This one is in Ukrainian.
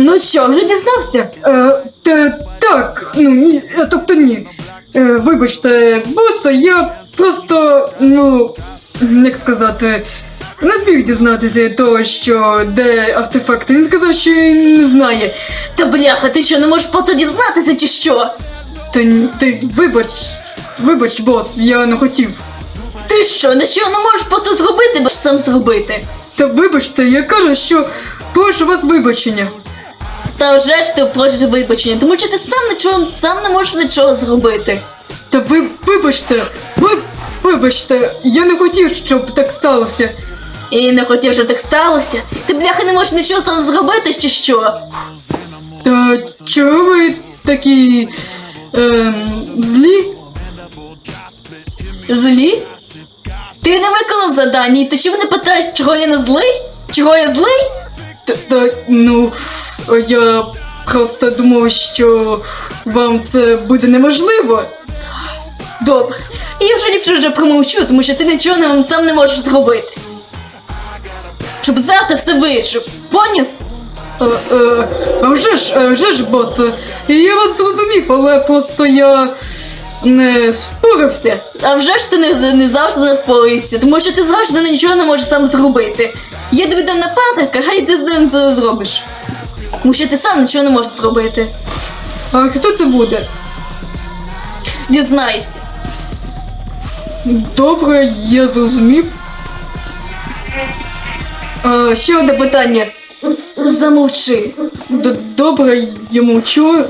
Ну що, вже дізнався? Е, та, так, ну ні, е, тобто ні. Е, вибачте, боса, я просто, ну, як сказати, не зміг дізнатися того, що де артефакти. Він сказав, що він не знає. Та бляха, ти що не можеш просто дізнатися чи що? Та ти вибач, вибач, бос, я не хотів. Ти що, на що не можеш просто зробити, бо ж сам зробити? Та вибачте, я кажу, що прошу вас вибачення. Та вже ж ти просиш вибачення, тому що ти сам нічого сам не можеш нічого зробити. Та ви вибачте, ви вибачте, я не хотів, щоб так сталося. І не хотів, щоб так сталося. Ти бляха не можеш нічого сам зробити, чи що? Та чого ви такі ем, злі? Злі? Ти не виконав завдання, і ти ще мене питаєш, чого я не злий? Чого я злий? Та, ну я просто думав, що вам це буде неможливо. Добре. Я вже ліпше вже промовчу, тому що ти нічого не, сам не можеш зробити. Щоб завтра все вийшов. Поняв? Е, е, а вже ж, е, вже ж, бос, я вас зрозумів, але просто я не спорився. А вже ж ти не, не завжди не впораєшся, тому що ти завжди нічого не можеш сам зробити. Я тобі дам напарника, хай ти з ним це зробиш. Тому що ти сам нічого не можеш зробити. А хто це буде? Дізнайся. Добре, я зрозумів. А, ще одне питання. Замовчи. Д- Добре, я мовчу.